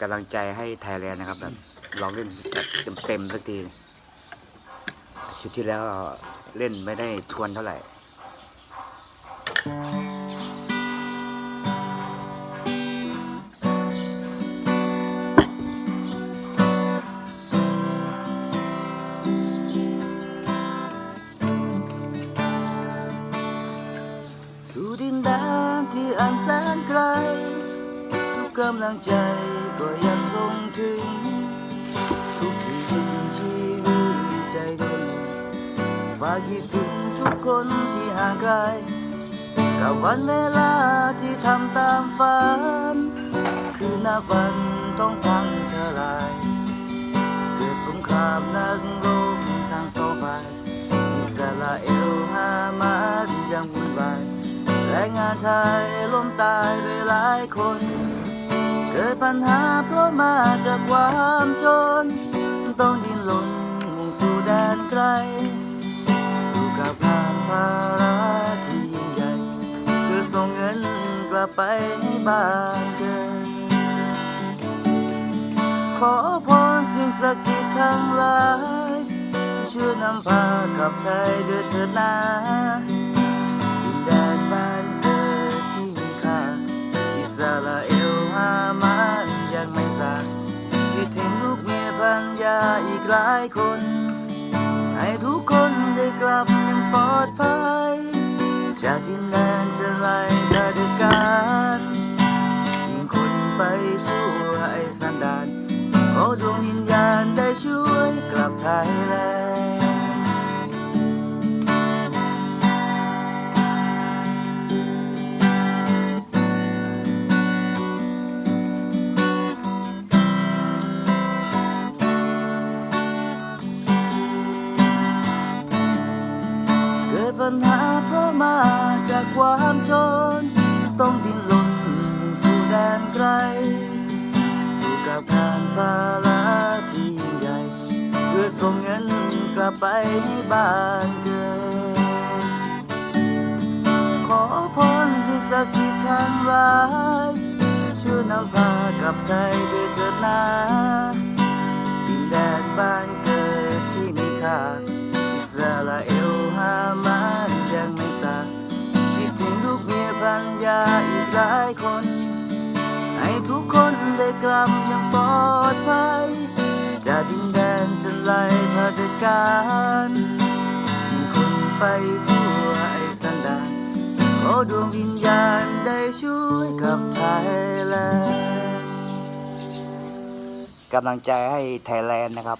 กำลังใจให้ไทยแลนด์นะครับแบบลองเล่นแบบเต็มๆสักทีชุดที่แล้วเล่นไม่ได้ทวนเท่าไหร่สู่ดินแดนที่อันแสนไกล กำลังใจก็ยังส่งถึง ทุกคืนชีวิตใจเดินฝากคิดถึงทุกคนที่ห่างไกลกับวันเวลาที่ทำตามฝัน คือนับวันต้องพังทลายเกิดสงครามนักรบทางสองฝ่ายอิสราเอลฮามาสยังวุ่นวายแรงงานไทยล้มตายไปหลายคน เกิดปัญหาเพราะมาจากความจน ต้องดิ้นรนมุ่งสู่แดนไกล สู่กับงานภาระที่ยิ่งใหญ่เพื่อส่งเงินกลับไปให้บ้านเกิด ขอพรสิ่งศักดิ์สิทธิ์ทั้งหลายช่วยนำพากลับไทยด้วยเถิดนา คิดถึงลูกเมียพันยาอีกหลายคน ให้ทุกคนได้กลับอย่างปลอดภัย จากที่แดนจะไล่เผด็จการยิงคนไปทั่วไอ้สันดานขอดวงวิญญาณได้ช่วยกลับไทยแล ปัญหาเพราะมาจากความจน ต้องดิ้นรนมุ่งสู่แดนไกล สู่กับการภาระที่ยิ่งใหญ่ เพื่อส่งเงินกลับไปให้บ้านเกิด ขอพรสิ่งศักดิ์สิทธิ์ทั้งหลายช่วยนำพากลับไทยด้วยเถิดนาดินแดนบ้านเกิดที่มีค่า ยาอีกหลายคน ให้ทุกคนได้กลับอย่างปลอดภัยจากดินแดนจนไล่เผด็จการคนไปทั่วไอ้สันดานขอดวงวิญญาณได้ช่วยกับไทยแลนด์กำลังใจให้ไทยแลนด์นะครับ